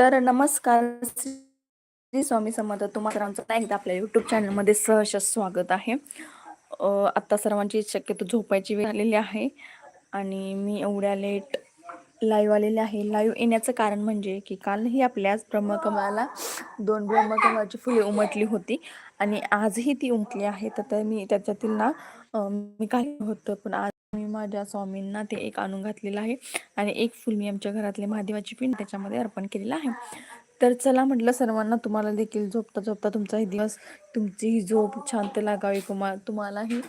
तर नमस्कार श्री स्वामी समर्थ. तुम्हाला आमचं एकदा आपल्या युट्यूब चॅनलमध्ये सहर्ष स्वागत आहे. आत्ता सर्वांची शक्यतो झोपायची वेळ आलेली आहे आणि मी एवढ्या लेट लाईव्ह आलेले आहे. लाईव्ह येण्याचं कारण म्हणजे की कालही आपल्याच ब्रह्मकमळाला दोन ब्रह्मकमळाची फुले उमटली होती आणि आजही ती उमटली आहे. तर तर मी त्याच्यातील ना मी काही होतं पण आज मी माझ्या स्वामींना ते एक आणून घातलेलं आहे. आणि एक फुल मी आमच्या घरातले महादेवाची पिंड त्याच्यामध्ये अर्पण केलेलं आहे. तर चला म्हटलं सर्वांना तुम्हाला देखील झोपता झोपता तुमचा ही दिवस तुमची ही झोप शांत लागावी. कुमा तुम्हालाही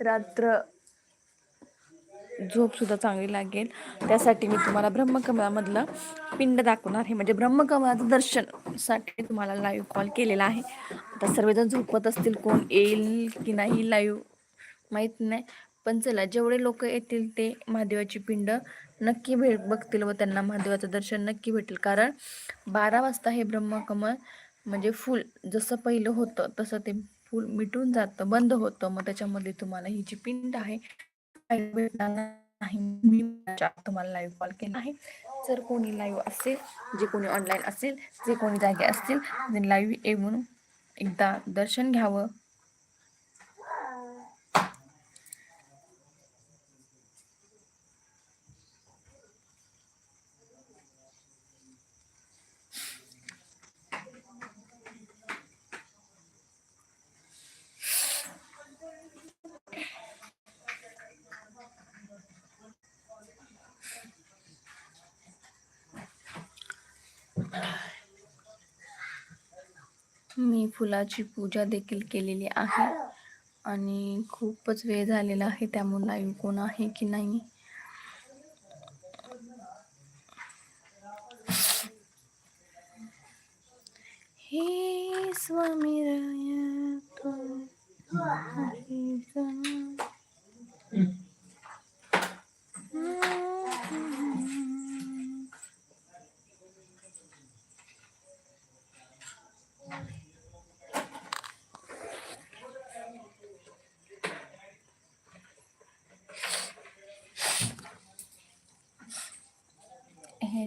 रात्र झोप सुद्धा चांगली लागेल. त्यासाठी मी तुम्हाला ब्रह्मकमळामधलं पिंड दाखवणार आहे. म्हणजे ब्रह्मकमळाचं दर्शनसाठी तुम्हाला लाईव्ह कॉल केलेला आहे. आता सर्वजण झोपत असतील कोण येईल की नाही लाईव्ह माहीत नाही. पण चला जेवढे लोक येतील ते महादेवाची पिंड नक्की भेट बघतील व त्यांना महादेवाचं दर्शन नक्की भेटेल. कारण बारा वाजता हे ब्रह्मकमळ म्हणजे फूल जसं पहिलं होतं तसं ते फूल मिटून जातं बंद होतं. मग त्याच्यामध्ये तुम्हाला ही जी पिंड आहे भेटणार नाही. मी तुम्हाला लाईव्ह कॉल केला आहे. जर कोणी लाईव्ह असेल जे कोणी ऑनलाईन असेल जे कोणी जागे असतील लाईव्ह येऊन एकदा दर्शन घ्यावं. मी फुलाची पूजा देखील केलेली आहे. आणि खूपच वेळ झालेला आहे त्यामुळे लाईव्ह कोण आहे की नाही? हे स्वामी राय तू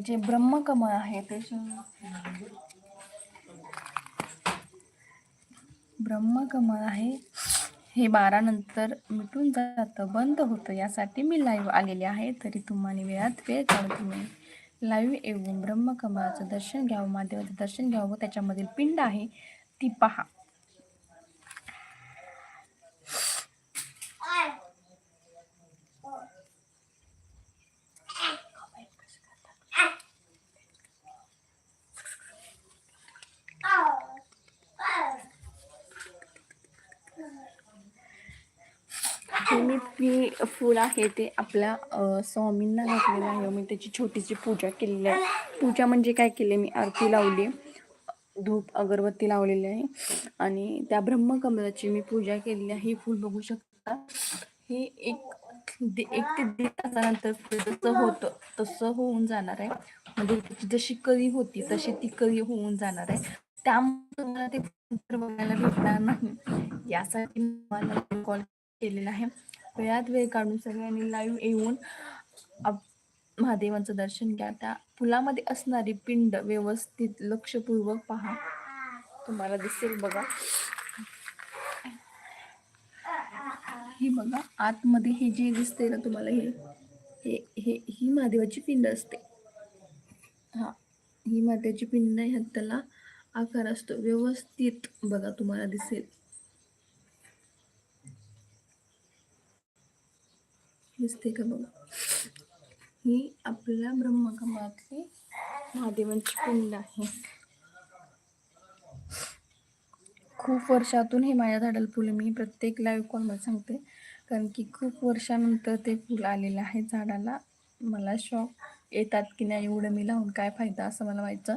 जे ब्रह्मकमळ आहे ते ब्रह्मकमळ आहे. हे बारा नंतर मिटून जातं बंद होतं. यासाठी मी लाईव्ह आलेले आहे. तरी तुम्हाला वेळात वेळ काढून तुम्ही लाईव्ह येऊन ब्रह्मकमळाचं दर्शन घ्यावं महादेवाचं दर्शन घ्यावं. त्याच्यामधील पिंड आहे ती पहा. हे मी फी फूल आहे ते आपल्या स्वामींना घातलेलं आहे. मी त्याची छोटीशी पूजा केलेली आहे. पूजा म्हणजे काय केले? मी आरती लावली. धूप अगरबत्ती लावलेली आहे. आणि त्या ब्रह्मकमलाची मी पूजा केलेली आहे. ही फूल बघू शकता. हे एक एक ते दीड तासानंतर जसं होतं तसं होऊन जाणार आहे. म्हणजे त्याची जशी कळी होती तशी ती कळी होऊन जाणार आहे. त्यामुळे तुम्हाला ते बघायला भेटणार नाही. यासाठी मला कॉल केलेला आहे. वेळात वेळ काढून सगळ्यांनी लाईव्ह येऊन महादेवांचं दर्शन घ्या. त्या फुलामध्ये असणारी पिंड व्यवस्थित लक्षपूर्वक पहा. तुम्हाला दिसेल बघा. ही बघा आतमध्ये हे जे दिसते ना तुम्हाला हे हे हे ही महादेवाची पिंड असते. हा ही महादेवाची पिंड ह्यात त्याला आकार असतो. व्यवस्थित बघा तुम्हाला दिसेल. दिसते का बघा. ही आपल्या ब्रह्मकमळातली महादेवांची कुंड आहे. खूप वर्षातून हे माझ्या झाडाला फुलं मी प्रत्येक लाईव्ह कॉलमध्ये सांगते. कारण की खूप वर्षानंतर ते फुल आलेलं आहे झाडाला. मला शॉक येतात की नाही एवढं मी लावून काय फायदा असं मला व्हायचं.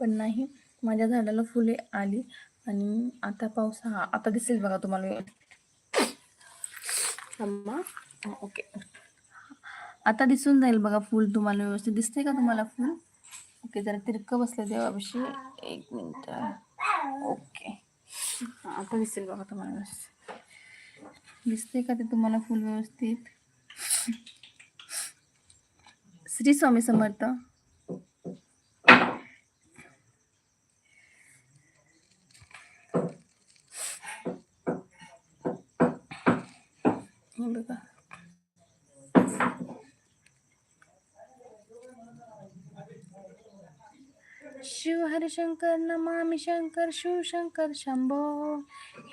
पण नाही माझ्या झाडाला फुले आली. आणि आता पाऊस हा आता दिसेल बघा तुम्हाला. ओके. आता दिसून जाईल बघा फुल तुम्हाला व्यवस्थित. दिसते का तुम्हाला फुल? ओके जरा तिरकं बसलं देवाविषयी एक मिनिट. ओके. आता दिसेल बघा तुम्हाला व्यवस्थित. दिसते का ते तुम्हाला फुल व्यवस्थित? श्री स्वामी समर्थ. बघा शिव हर शंकर नमामि शंकर शिव शंकर शंभो.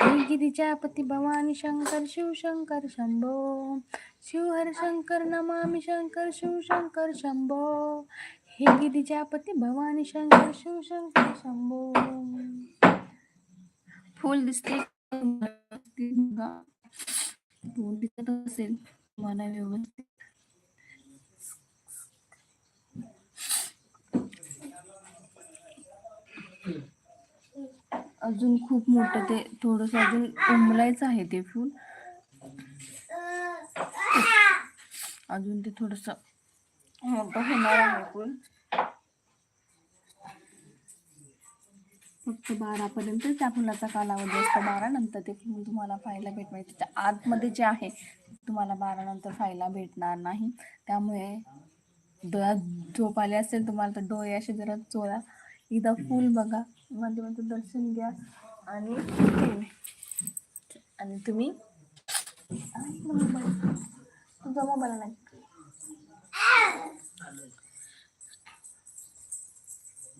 हे गिरिजा पती भवानी शंकर शिव शंकर शंभो. शिव हर शंकर नमामि शंकर शिव शंकर शंभो. हे गिरिजापती भवानी शंकर शिव शंकर शंभो. फुल दिसते. दिसत असेल मला व्यवस्थित. अजून खूप मोठं ते थोडस अजून उमलायचं आहे ते फूल. अजून ते थोडस मोठं होणार आहे फूल. फक्त बारापर्यंत त्या फुलाचा कालावधी असतो. बारा नंतर ते फुल तुम्हाला पाहायला भेटणार. त्याच्या आतमध्ये जे आहे तुम्हाला बारा नंतर पाहायला भेटणार नाही. त्यामुळे डोळ्यात झोप आले असेल तुम्हाला तर डोळे असे जरा चोळा. एकदा फुल बघा. मध्ये दर्शन घ्या. आणि आणि तुम्ही? तुमचा मोबाईल नाही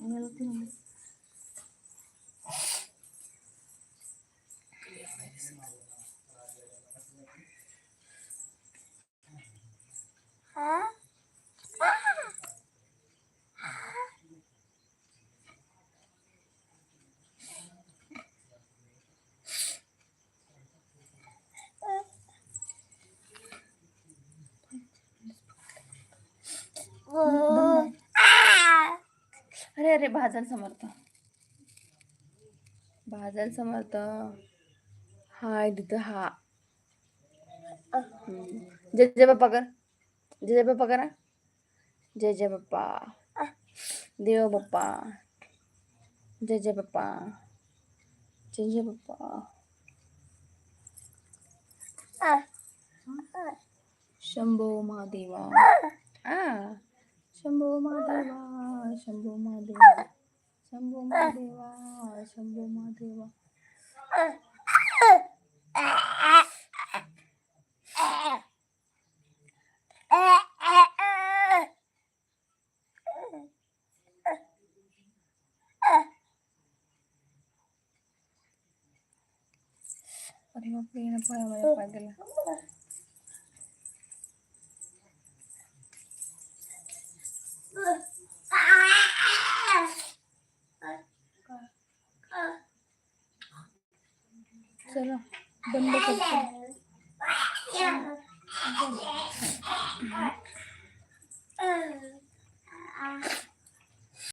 मला अरे भाजल समर्थ. भाजल समर्थ. हाय तिथं हा. जय जय बाप्पा कर. जय जय बाप्पा करा. जय जय बाप्पा. देव बाप्पा. जय जय बाप्पा. जय जय बाप्पा. शंभो महादेवा. आ. शंभो महादेवा. शंभो महादेवा शंभो महादेवा शंभो महादेवा अरे बापरे ना पाय माझ्या Sarap. Ganda ka.